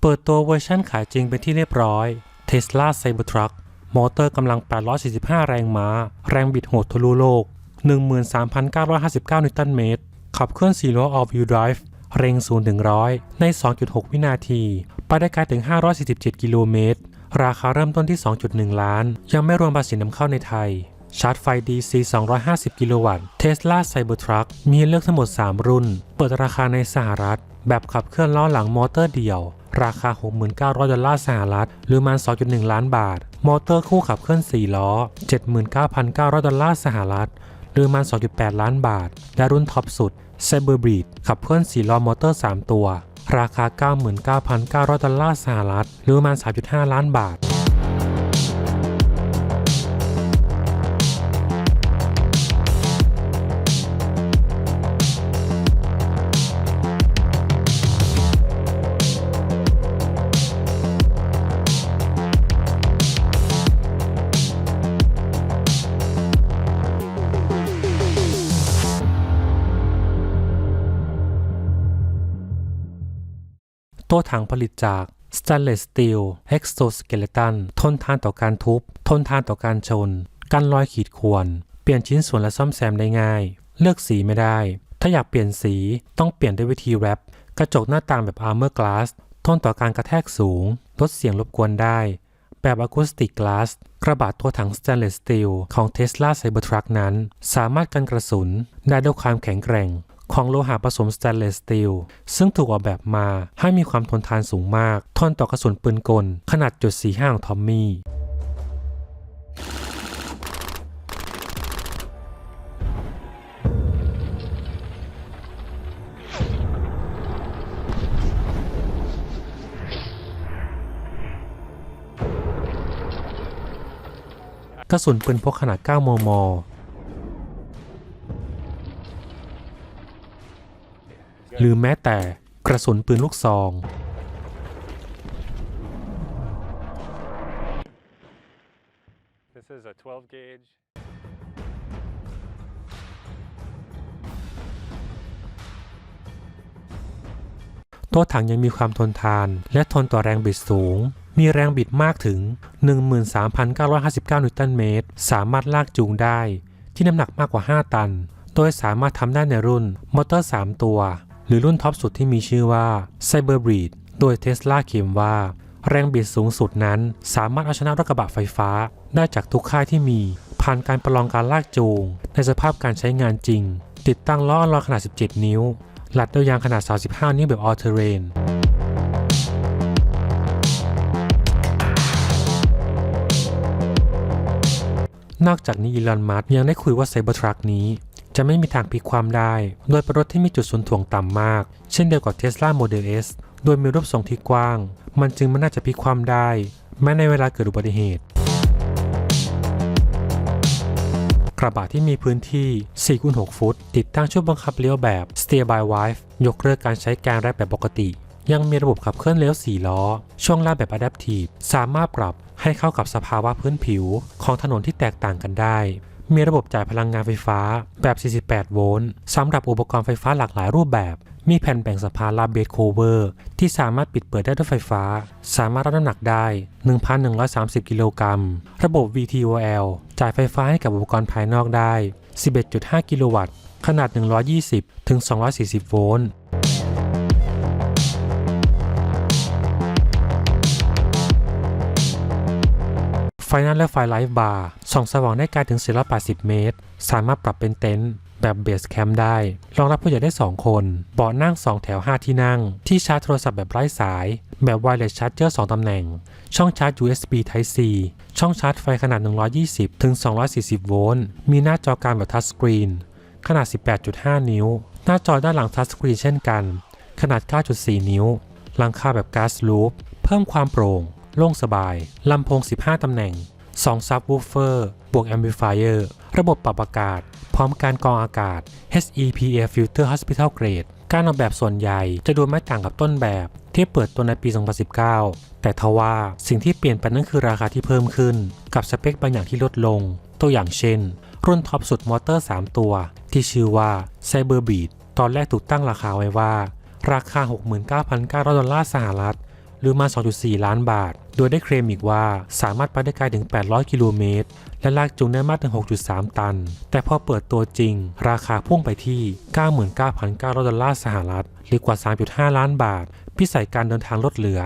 เปิดตัวเวอร์ชันขายจริงเป็นที่เรียบร้อย Tesla Cybertruck มอเตอร์กำลัง 845 แรงม้า แรงบิดโหดทะลุโลก 13,959 นิวตันเมตร ขับเคลื่อน4ล้อ all-wheel drive เร่ง0ถึง100 ใน 2.6 วินาที ไปได้ไกลถึง 547 กิโลเมตร ราคาเริ่มต้นที่ 2.1 ล้าน ยังไม่รวมภาษีนำเข้าในไทย ชาร์จไฟ DC 250 กิโลวัตต์ Tesla Cybertruck มีเลือกทั้งหมด 3 รุ่น เปิดราคาในสหรัฐ แบบขับเคลื่อนล้อหลังมอเตอร์เดี่ยว ราคา 69,000 ดอลลาร์สหรัฐ หรือประมาณ 2.1 ล้านบาท มอเตอร์คู่ขับเคลื่อน 4 ล้อ 79,900 ดอลลาร์สหรัฐ หรือประมาณ 2.8 ล้านบาท และรุ่นท็อปสุด Cyberbreed ขับเคลื่อน 4 ล้อมอเตอร์ 3 ตัว ราคา 99,900 ดอลลาร์สหรัฐ หรือประมาณ 3.5 ล้านบาท ตัวถังผลิตจาก Stainless Steel Exoskeleton ทนทานต่อการทุบ ทนทานต่อการชน กันรอยขีดข่วน เปลี่ยนชิ้นส่วนและซ่อมแซมได้ง่าย เลือกสีไม่ได้ ถ้าอยากเปลี่ยนสีต้องเปลี่ยนด้วยวิธีแรปกระจกหน้าต่างแบบ Armor Glass ทนต่อการกระแทกสูง ลดเสียงรบกวนได้ แบบ Acoustic Glass กระบะตัวถัง Stainless Steel ของ Tesla Cybertruck นั้น สามารถกันกระสุนได้ด้วยความแข็งแกร่ง ของโลหะผสมสแตนเลสสตีลซึ่งถูกออกแบบมาให้มีความทนทานสูงมาก ทนต่อกระสุนปืนกล ขนาดจุด45ของทอมมี่กระสุนปืนพกขนาด 9 มม หรือแม้แต่กระสุนปืนลูกซอง This is a 12 gauge. ตัวถังยังมีความทนทานและทนต่อแรงบิดสูง มีแรงบิดมากถึง 13,959 นิวตันเมตร สามารถลากจูงได้ที่น้ำหนักมากกว่า 5 ตัน โดยสามารถทำได้ในรุ่นมอเตอร์ 3 ตัว หรือรุ่นท็อปสุดที่มีชื่อว่า Cyberbreed โดย Tesla เขียนว่า แรงบิดสูงสุดนั้น สามารถเอาชนะรถกระบะไฟฟ้า ได้จากทุกค่ายที่มี ผ่านการประลองการลากจูง ในสภาพการใช้งานจริง ติดตั้งล้ออลลอยขนาด 17 นิ้ว หลัดด้วยยางขนาด 35 นิ้วแบบ all terrain นอกจากนี้อีลอน มัสก์ยังได้คุยว่าไซเบอร์ทรัคนี้ จะไม่มีทางพลิกความได้ โดยเป็นรถที่มีจุดศูนย์ถ่วงต่ำมาก เช่นเดียวกับ Tesla Model S โดยมีรูปทรงที่กว้าง มันจึงไม่น่าจะพลิกความได้ แม้ในเวลาเกิดอุบัติเหตุ กระบะที่มีพื้นที่4คูณ6ฟุต ติดตั้งช่วงบังคับเลี้ยวแบบ Steer by Wire ยกเลิกการใช้แกนแรกแบบปกติ ยังมีระบบขับเคลื่อนเลี้ยว4ล้อ ช่วงล่างแบบ Adaptive สามารถปรับให้เข้ากับสภาวะพื้นผิวของถนนที่แตกต่างกันได้ มีระบบจ่ายพลังงานไฟฟ้าแบบ 48 โวลต์สำหรับอุปกรณ์ไฟฟ้าหลากหลายรูปแบบ มีแผ่นแบ่งสะพานลาเบสโคเวอร์ ที่สามารถปิดเปิดได้ด้วยไฟฟ้า สามารถรับน้ำหนักได้ 1,130 กิโลกรัม ระบบ VTOL จ่ายไฟฟ้าให้กับอุปกรณ์ภายนอกได้ 11.5 กิโลวัตต์ ขนาด 120-240 โวลต์ ไฟนั้นและไฟไลฟ์บาร์ส่องสว่างได้ไกลถึง 480 เมตร สามารถปรับเป็นเต็นท์แบบเบสแคมป์ได้ รองรับผู้ใหญ่ได้ 2 คน เบาะนั่ง 2 แถว 5 ที่นั่ง ที่ชาร์จโทรศัพท์แบบไร้สาย แบบ Wireless Charger 2ตำแหน่ง ช่องชาร์จ USB Type C ช่องชาร์จไฟขนาด 120 ถึง 240 โวลต์ มีหน้าจอการแบบทัชสกรีน ขนาด 18.5 นิ้ว หน้าจอด้านหลังทัชสกรีนเช่นกัน ขนาด 9.4 นิ้ว หลังคาแบบก๊าซลูป เพิ่มความโปร่ง โล่งสบาย ลำโพง 15 ตำแหน่ง 2 ซับวูฟเฟอร์บวกแอมพลิฟายเออร์ระบบปรับอากาศ พร้อมการกรองอากาศ HEPA Filter Hospital Grade การออกแบบส่วนใหญ่จะดูไม่ต่างกับต้นแบบที่เปิดตัวในปี 2019 แต่ทว่าสิ่งที่เปลี่ยนไปนั่นคือราคาที่เพิ่มขึ้น กับสเปคบางอย่างที่ลดลง ตัวอย่างเช่น รุ่นท็อปสุดมอเตอร์ 3 ตัว ที่ชื่อว่า Cyberbeat ตอนแรกถูกตั้งราคาไว้ว่า ราคา 69,900 ดอลลาร์สหรัฐ หรือมา 2.4 ล้านบาท โดยได้เคลมอีกว่าสามารถไปได้ไกลถึง 800 กิโลเมตร และลากจูงได้มากถึง 6.3 ตัน แต่พอเปิดตัวจริง ราคาพุ่งไปที่ 99,900 ดอลลาร์สหรัฐ หรือกว่า 3.5 ล้านบาท พิสัยการเดินทางลดเหลือ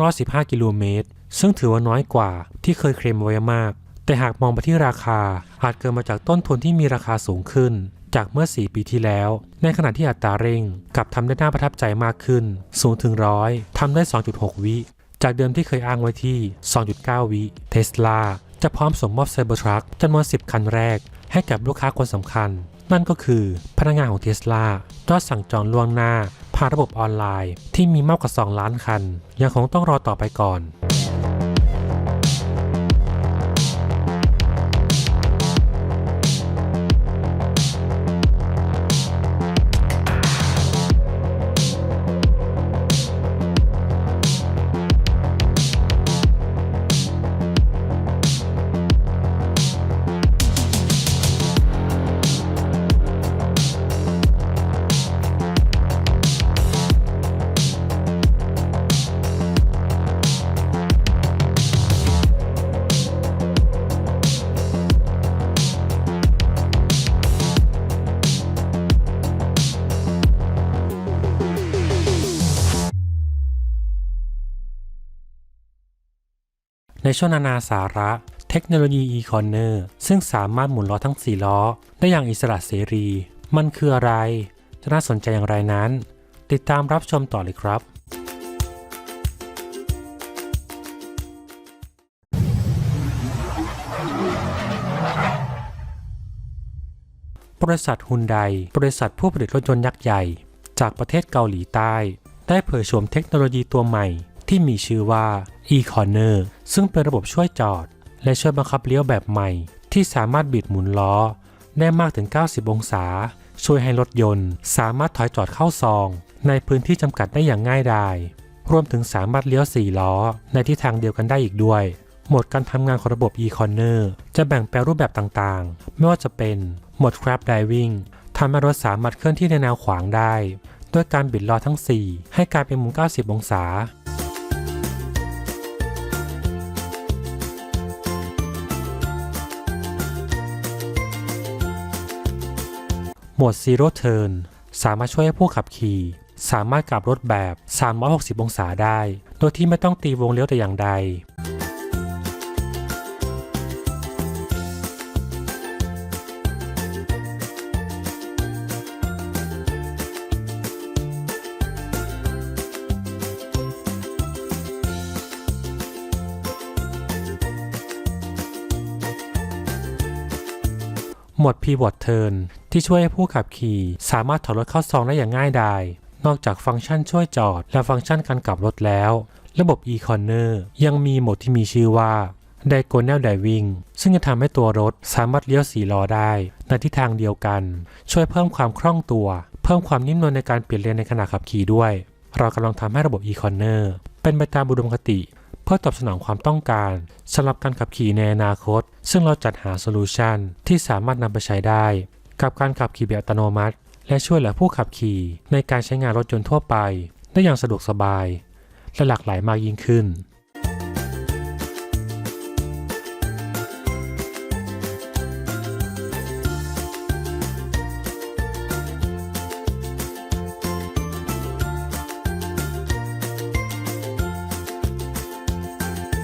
515 กิโลเมตร ซึ่งถือว่าน้อยกว่าที่เคยเคลมไว้มาก แต่หากมองไปที่ราคาอาจเกิดมาจากต้นทุนที่มีราคาสูงขึ้น จากเมื่อ 4 ปีที่แล้ว ในขณะที่อัตราเร่งกลับทำได้น่าประทับใจมากขึ้นสูงถึงร้อยทำได้ 2.6 วิ จากเดิมที่เคยอ้างไว้ที่ 2.9 วิเทสลาจะพร้อมส่งมอบไซเบอร์ทรัคจำนวน 10 คันแรก ให้กับลูกค้าคนสำคัญ นั่นก็คือพนักงานของเทสลายอดสั่งจองล่วงหน้าผ่านระบบออนไลน์ ที่มีมากกว่า 2 ล้านคัน ยังคงต้องรอต่อไปก่อน ในช่วงนานาสาระเทคโนโลยี e-corner ซึ่งสามารถหมุนล้อทั้ง 4 ล้อ ได้อย่างอิสระเสรี มันคืออะไร จะน่าสนใจอย่างไรนั้น ติดตามรับชมต่อเลยครับ บริษัทฮุนไดบริษัทผู้ผลิตรถยนต์ยักษ์ใหญ่ จากประเทศเกาหลีใต้ ได้เผยโฉมเทคโนโลยีตัวใหม่ ที่มีชื่อว่า e-corner ซึ่งเป็นระบบช่วยจอด และช่วยบังคับเลี้ยวแบบใหม่ ที่สามารถบิดหมุนล้อ ได้มากถึง 90 องศา ช่วยให้รถยนต์ สามารถถอยจอดเข้าซอง ในพื้นที่จำกัดได้อย่างง่ายดาย รวมถึงสามารถเลี้ยว 4 ล้อ ในทิศทางเดียวกันได้อีกด้วยโหมดการทำงานของระบบ e-corner จะแบ่งแปลรูปแบบต่างๆ ไม่ว่าจะเป็นโหมด crab diving ทำให้รถสามารถเคลื่อนที่ในแนวขวางได้ ด้วยการบิดล้อทั้ง 4 ให้กลายเป็นมุม 90 องศา หมด Zero Turn สามารถช่วยให้ผู้ขับขี่ สามารถกลับรถแบบ 360 องศาได้ โดยที่ไม่ต้องตีวงเลี้ยวแต่อย่างใดโหมด Pivot Turn ที่ช่วยให้ผู้ขับขี่ สามารถถอดรถเข้าซองได้อย่างง่ายดาย นอกจากฟังก์ชันช่วยจอด และฟังก์ชันการกลับรถแล้ว ระบบ e-corner ยังมีโหมดที่มีชื่อว่า Diagonal Diving ซึ่งจะทำให้ตัวรถสามารถเลี้ยวสีล้อได้ ในทิศทางเดียวกัน ช่วยเพิ่มความคล่องตัว เพิ่มความนิ่มนวลในการเปลี่ยนเลนในขณะขับขี่ด้วย เรากำลังทำให้ระบบ e-corner เป็นไปตามอุดมคติ พื่อตอบสนองความต้องการสำหรับการขับขี่ในอนาคต ซึ่งเราจัดหาโซลูชันที่สามารถนำไปใช้ได้ กับการขับขี่แบบอัตโนมัติ และช่วยเหลือผู้ขับขี่ในการใช้งานรถยนต์ทั่วไป ได้อย่างสะดวกสบาย และหลากหลายมากยิ่งขึ้น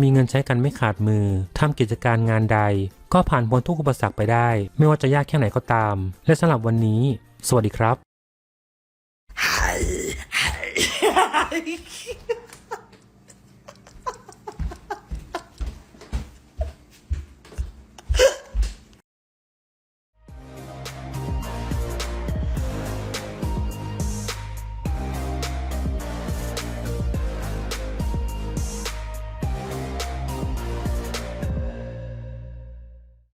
มีเงินใช้กันไม่ขาดมือทำกิจการงานใด ก็ผ่านพ้นทุกอุปสรรคไปได้ ไม่ว่าจะยากแค่ไหนก็ตาม และสำหรับวันนี้ สวัสดีครับ Hi. Hi.